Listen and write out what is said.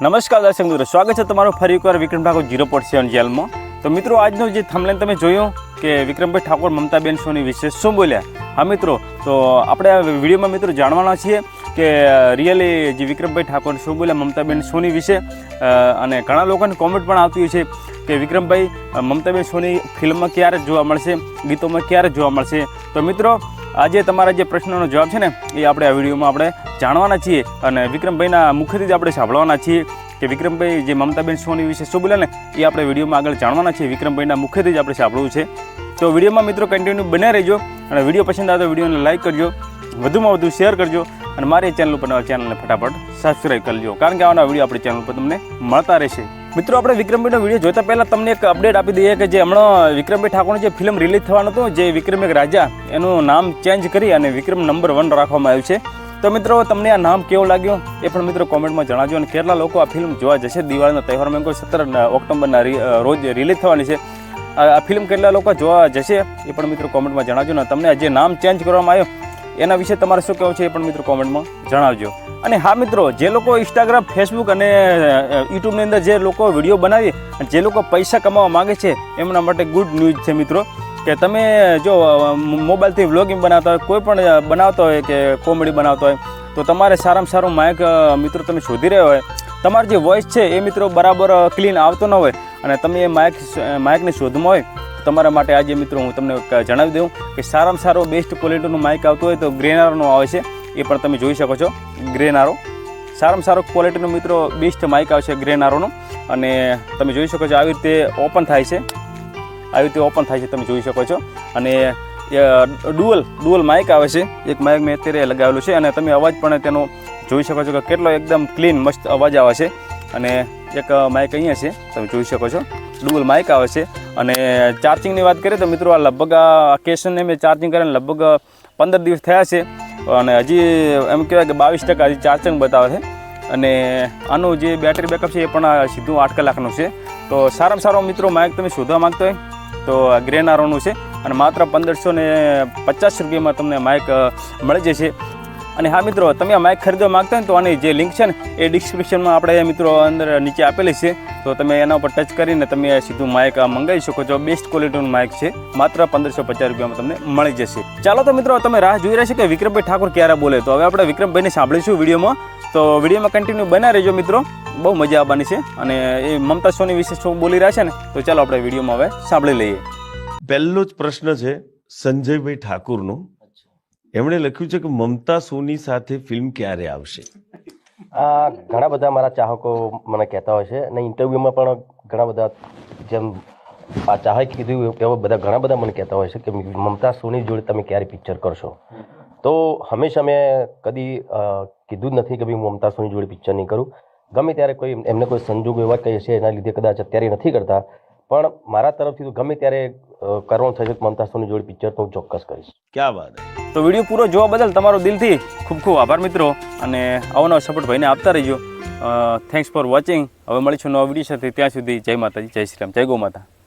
નમસ્કાર દર્શક મિત્રો, સ્વાગત છે તમારું ફરી એકવાર Vikram Thakor zero point seven જેલમાં તો મિત્રો, આજનો જે થમલેન તમે જોયું કે વિક્રમભાઈ ઠાકોર, મમતાબેન સોની વિશે શું બોલ્યા? હા મિત્રો, તો આપણે આ વિડીયોમાં મિત્રો જાણવાના છીએ કે રિયલી જે વિક્રમભાઈ ઠાકોર શું બોલ્યા, મમતાબેન સોની વિશે. અને ઘણા લોકોને કોમેન્ટ પણ આવતી હોય છે કે વિક્રમભાઈ મમતાબેન સોની ફિલ્મમાં ક્યારે જોવા મળશે, ગીતોમાં ક્યારે જોવા મળશે. તો મિત્રો આજે તમારા જે પ્રશ્નોનો જવાબ છે ને, એ આપણે આ વિડીયોમાં આપણે જાણવાના છીએ અને વિક્રમભાઈના મુખેથી જ આપણે સાંભળવાના છીએ કે વિક્રમભાઈ જે મમતાબેન સોની વિશે શું બોલે ને, એ આપણે વિડીયોમાં આગળ જાણવાના છીએ, વિક્રમભાઈના મુખેથી જ આપણે સાંભળવું છે. તો વિડીયોમાં મિત્રો કન્ટિન્યુ બને રહેજો અને વીડિયો પસંદ આવે તો વિડીયોને લાઈક કરજો, વધુમાં વધુ શેર કરજો અને મારી ચેનલ ઉપર ચેનલને ફટાફટ સબસ્ક્રાઈબ કરજો, કારણ કે આવાના વીડિયો આપણી ચેનલ પર તમને મળતા રહેશે. મિત્રો, આપણે વિક્રમભાઈનો વીડિયો જોતા પહેલાં તમને એક અપડેટ આપી દઈએ કે જે હમણાં વિક્રમભાઈ ઠાકોરની જે ફિલ્મ રિલીઝ થવાનું હતું, જે વિક્રમ એક રાજા, એનું નામ ચેન્જ કરી અને વિક્રમ નંબર વન રાખવામાં આવ્યું છે. તો મિત્રો, તમને આ નામ કેવું લાગ્યું એ પણ મિત્રો કોમેન્ટમાં જણાવજો અને કેટલા લોકો આ ફિલ્મ જોવા જશે? દિવાળીના તહેવારમાં કોઈ સત્તર ઓક્ટોબરના રોજ રિલીઝ થવાની છે. આ ફિલ્મ કેટલા લોકો જોવા જશે એ પણ મિત્રો કોમેન્ટમાં જણાવજો ને તમને જે નામ ચેન્જ કરવામાં આવ્યો એના વિશે તમારે શું કહેવું છે એ પણ મિત્રો કોમેન્ટમાં જણાવજો. અને હા મિત્રો, જે લોકો ઇન્સ્ટાગ્રામ ફેસબુક અને યુટ્યુબની અંદર જે લોકો વીડિયો બનાવી અને જે લોકો પૈસા કમાવા માગે છે, એમના માટે ગુડ ન્યૂઝ છે મિત્રો. કે તમે, જો મોબાઈલથી વ્લોગિંગ બનાવતા હોય, કોઈ પણ બનાવતા હોય કે કોમેડી બનાવતા હોય, તો તમારે સારામાં સારું માઇક મિત્રો તમે શોધી રહ્યા હોય, તમારો જે વોઇસ છે એ મિત્રો બરાબર ક્લીન આવતો ન હોય અને તમે એ માઇક માઇકની શોધમાં હોય તમારા માટે આજે મિત્રો હું તમને જણાવી દઉં કે સારામાં સારો બેસ્ટ ક્વોલિટીનું માઇક આવતું હોય તો ગ્રેનારોનું આવે છે. એ પણ તમે જોઈ શકો છો, ગ્રેનારો. સારામાં સારો ક્વોલિટીનું મિત્રો બેસ્ટ માઇક આવશે ગ્રેનારોનું. અને તમે જોઈ શકો છો આવી રીતે ઓપન થાય છે. આવી રીતે ઓપન થાય છે, તમે જોઈ શકો છો. અને ડુઅલ ડુઅલ માઇક આવે છે. એક માઇક મેં અત્યારે લગાવેલું છે અને તમે અવાજ પણ તેનો જોઈ શકો છો કે કેટલો એકદમ ક્લીન મસ્ત અવાજ આવે છે. અને એક માઇક અહીંયા છે, તમે જોઈ શકો છો. ડુઅલ માઇક આવે છે. અને ચાર્જિંગની વાત કરીએ તો મિત્રો આ લગભગ આ કેશનને મેં ચાર્જિંગ કરીને લગભગ પંદર દિવસ થયા છે. અને હજી એમ કહેવાય કે બાવીસ ટકા હજી ચાર્જિંગ બતાવે છે. અને આનું જે બેટરી બેકઅપ છે એ પણ સીધું આઠ કલાકનું છે. તો સારામાં સારો મિત્રો માઇક તમે શોધવા માગતો હોય તો ગ્રેનારોનું છે. અને માત્ર પંદરસો ને પચાસ રૂપિયામાં તમને માઇક મળી જશે. અને હા મિત્રો, તમે આ માઇક ખરીદવા માગતા હોય તો આની જે લિંક છે ને, એ ડિસ્ક્રિપ્શનમાં આપણે મિત્રો અંદર નીચે આપેલી છે. તો તમે એના ઉપર ટચ કરીને તમે સીધું માઇક મંગાવી શકો છો. બેસ્ટ ક્વોલિટીનું માઇક છે. માત્ર પંદરસો પચાસ રૂપિયામાં તમને મળી જશે. ચાલો તો મિત્રો, તમે રાહ જોઈ રહ્યા છો કે વિક્રમભાઈ ઠાકોર ક્યારે બોલે? તો હવે આપણે વિક્રમભાઈને સાંભળીશું વિડીયોમાં. તો વિડીયોમાં કન્ટિન્યુ બના રહેજો મિત્રો. બહુ મજા આવવાની છે. અને એ મમતા સોની વિશે શું બોલી રહ્યા છે ને, તો ચાલો આપણે વિડીયોમાં હવે સાંભળી લઈએ. પહેલો જ પ્રશ્ન છે સંજયભાઈ ઠાકુરનો. એમણે લખ્યું છે કે મમતા સોની સાથે ફિલ્મ ક્યારે આવશે? આ ઘણા બધા મારા ચાહકો મને કહેતા હોય છે અને ઇન્ટરવ્યૂમાં પણ ઘણા બધા જેમ આ ચાહક કીધું એવા બધા ઘણા બધા મને કહેતા હોય છે કે મમતા સોની જોડે તમે ક્યારે પિક્ચર કરશો? તો હંમેશા મેં કદી કીધું જ નથી કે ભાઈ મમતા સોની જોડે પિક્ચર નહીં કરું. ગમે ત્યારે કોઈ એમને કોઈ સંજોગ એવા કહે છે એના લીધે કદાચ અત્યારે નથી કરતા પણ મારા તરફથી તો ગમે ત્યારે કરવાનું થશે મમતા સોની જોડે પિક્ચર તો હું ચોક્કસ કરીશ. ક્યાં વાત તો વીડિયો પૂરો જોવા બદલ તમારો દિલથી ખૂબ ખૂબ આભાર મિત્રો અને અવનવ સપોર્ટ ભાઈને આપતા રહીજો. થેન્ક્સ ફોર વોચિંગ હવે મળીશું નવા વીડિયો સાથે. ત્યાં સુધી જય માતાજી જય શ્રી રામ. જય ગૌ માતા.